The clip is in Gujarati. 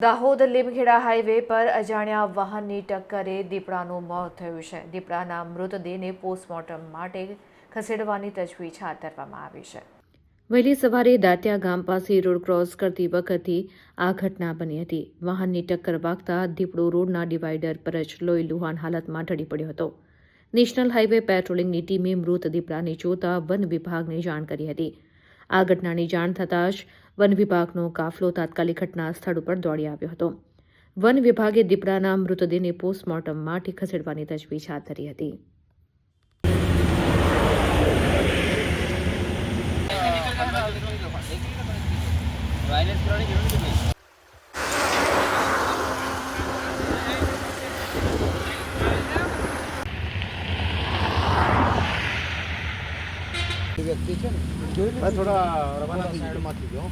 દાહોદ લીમખેડા હાઈવે પર અજાણ્યા વાહનની ટક્કરે દીપડાનું મોત થયું છે. દીપડાના મૃતદેહને પોસ્ટમોર્ટમ માટે ખસેડવાની તજવીજ હાથ ધરવામાં આવી છે. વહેલી સવારે દાંતિયા ગામ પાસે રોડ ક્રોસ કરતી વખતે આ ઘટના બની હતી. વાહનની ટક્કર વાગતા દીપડો રોડના ડિવાઈડર પર જ લોહી લુહાણ હાલતમાં ઢળી પડ્યો હતો. નેશનલ હાઈવે પેટ્રોલિંગની ટીમે મૃત દીપડાને જોતા વન વિભાગને જાણ કરી હતી. આ ઘટનાની જાણ થતાં જ વન વિભાગનો કાફલો તાત્કાલિક ઘટના સ્થળ ઉપર દોડી આવ્યો હતો. વન વિભાગે દીપડાના મૃતદેહને પોસ્ટમોર્ટમ માટે ખસેડવાની તજવીજ હાથ ધરી હતી. વાયરસ કરવાની જરૂર વ્યક્તિ છે ને થોડા રવાના સાઈડમાંથી જો